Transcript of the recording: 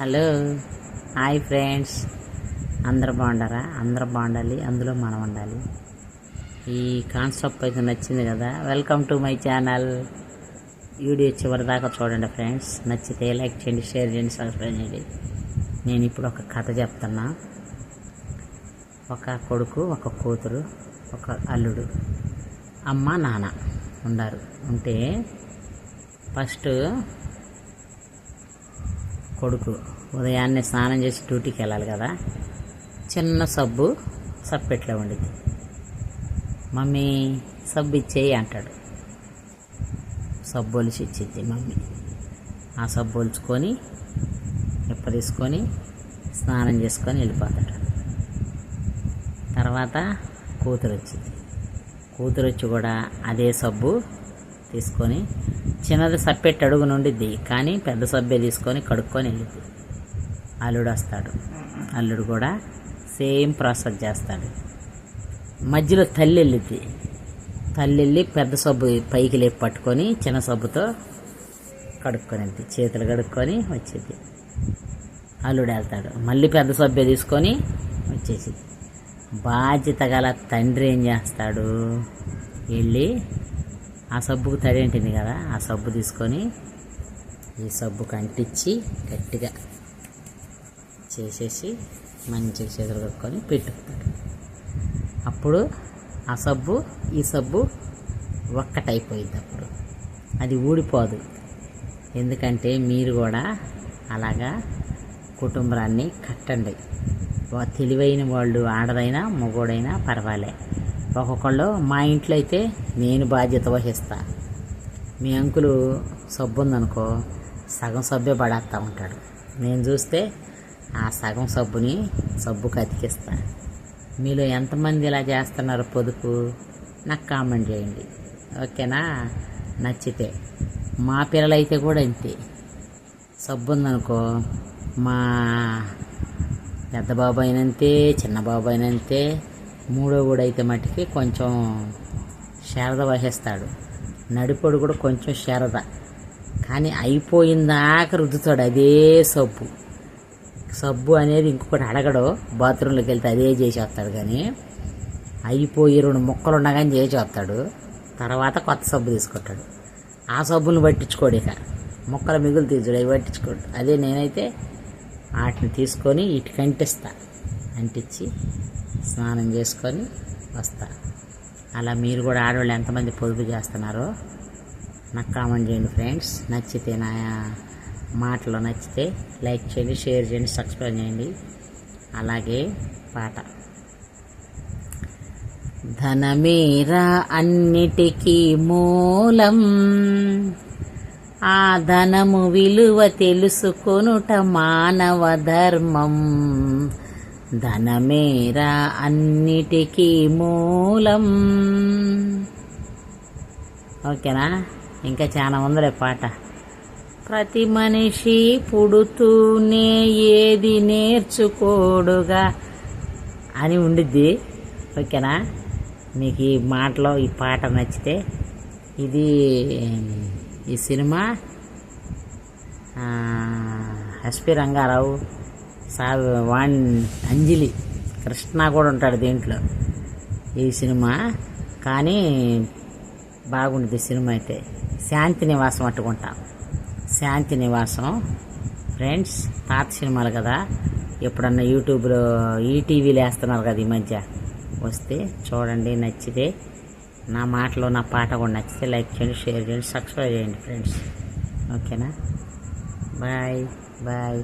Hello. Hi friends. అందరు బాగుండారా? అందరు బాగుండాలి. అందులో మనం ఉండాలి. ఈ కాన్సెప్ట్ అయితే నచ్చింది కదా? Welcome to my channel video చివరి దాకా చూడండి ఫ్రెండ్స్. నచ్చితే లైక్ చేయండి షేర్ చేయండి సబ్స్క్రైబ్ చేయండి. నేను ఇప్పుడు ఒక కథ చెప్తున్నా. ఒక కొడుకు ఒక కూతురు ఒక అల్లుడు అమ్మ నాన్న ఉండారు. ఉంటే ఫస్ట్ కొడుకు ఉదయాన్నే స్నానం చేసి డ్యూటీకి వెళ్ళాలి కదా. చిన్న సబ్బు సప్పెట్లో ఉండిద్ది మమ్మీ సబ్బు ఇచ్చేయి అంటాడు. సబ్బు ఒలిచి ఇచ్చిద్ది మమ్మీ. ఆ సబ్బు ఒలుచుకొని ఇప్ప తీసుకొని స్నానం చేసుకొని వెళ్ళిపోతాడు. తర్వాత కూతురు వచ్చింది కూతురు వచ్చి కూడా అదే సబ్బు తీసుకొని చిన్నది సప్పెట్టి అడుగు నుండిద్ది కానీ పెద్ద సబ్బే తీసుకొని కడుక్కొని వెళ్ళిద్ది అల్లుడు వస్తాడు. అల్లుడు కూడా సేమ్ ప్రాసెస్ చేస్తాడు. మధ్యలో తల్లి వెళ్ళిద్ది. తల్లి వెళ్ళి పెద్ద సబ్బు పైకి లేపి పట్టుకొని చిన్న సబ్బుతో కడుక్కొనిద్ది చేతులు కడుక్కొని వచ్చేది. అల్లుడు వెళ్తాడు. మళ్ళీ పెద్ద సబ్బే తీసుకొని వచ్చేసింది. బాధ్యత గల తండ్రి ఏం చేస్తాడు? వెళ్ళి ఆ సబ్బుకు తడి ఉంటుంది కదా ఆ సబ్బు తీసుకొని ఈ సబ్బుకు అంటించి గట్టిగా చేసేసి మంచిగా చేతులు కట్టుకొని పెట్టుకుంటాడు. అప్పుడు ఆ సబ్బు ఈ సబ్బు ఒక్కటైపోయింది అప్పుడు అది ఊడిపోదు. ఎందుకంటే మీరు కూడా అలాగా కుటుంబాన్ని కట్టండి. తెలివైన వాళ్ళు ఆడదైనా మగోడైనా పర్వాలే. ఒక్కొక్కళ్ళు మా ఇంట్లో అయితే నేను బాధ్యత వహిస్తా. మీ అంకులు సబ్బు ఉందనుకో సగం సబ్బే పడేస్తూ ఉంటాడు. నేను చూస్తే ఆ సగం సబ్బుని సబ్బుకి అతికిస్తా. మీలో ఎంతమంది ఇలా చేస్తున్నారు పొదుపు? నాకు కామెంట్ చేయండి. ఓకేనా? నచ్చితే. మా పిల్లలైతే కూడా అంతే సబ్బు ఉందనుకో మా పెద్ద బాబు అయినంతే చిన్న బాబు అయినంతే మూడో కూడా అయితే మట్టుకి కొంచెం శారద వహిస్తాడు. నడిపోడు కూడా కొంచెం శారద. కానీ అయిపోయిందాక రుద్దుతాడు అదే సబ్బు. సబ్బు అనేది ఇంకొకటి అడగడు. బాత్రూంలోకి వెళ్తే అదే చేసి వస్తాడు కానీ అయిపోయి రెండు ముక్కలు ఉండగానే చేసి వస్తాడు తర్వాత కొత్త సబ్బు తీసుకుంటాడు. ఆ సబ్బును పట్టించుకోడు ఇక. ముక్కలు మిగులు తీసుడు అవి పట్టించుకోడు. అదే నేనైతే వాటిని తీసుకొని ఇటు అంటిస్తా అంటించి స్నానం చేసుకొని వస్తా. అలా మీరు కూడా ఆడవాళ్ళు ఎంతమంది పొదుపు చేస్తున్నారో నాకు కామెంట్ చేయండి ఫ్రెండ్స్. నచ్చితే నా మాటలు నచ్చితే లైక్ చేయండి షేర్ చేయండి సబ్స్క్రైబ్ చేయండి. అలాగే పాట. ధనమేరా అన్నిటికీ మూలం. ఆ ధనము విలువ తెలుసుకొనుట మానవ ధర్మం. ధనమేరా అన్నిటికీ మూలం. ఓకేనా? ఇంకా చాలా ఉందిలే పాట. ప్రతి మనిషి పుడుతూనే ఏది నేర్చుకోడుగా అని ఉండిద్ది. ఓకేనా? మీకు ఈ మాటలో ఈ పాట నచ్చితే ఇది ఈ cinema S P Rangarao sir వాణ్ Anjali Krishna కూడా ఉంటాడు దీంట్లో. ఈ సినిమా కానీ బాగుంటుంది సినిమా అయితే. శాంతి నివాసం అట్టుకుంటాం. శాంతి నివాసం. ఫ్రెండ్స్ పాత సినిమాలు కదా. ఎప్పుడన్నా యూట్యూబ్లో ఈటీవీలు వేస్తున్నారు కదా ఈ మధ్య. వస్తే చూడండి నచ్చితే నా మాటలో నా పాట కూడా నచ్చితే లైక్ చేయండి షేర్ చేయండి సబ్స్క్రైబ్ చేయండి ఫ్రెండ్స్. ఓకేనా? Bye bye.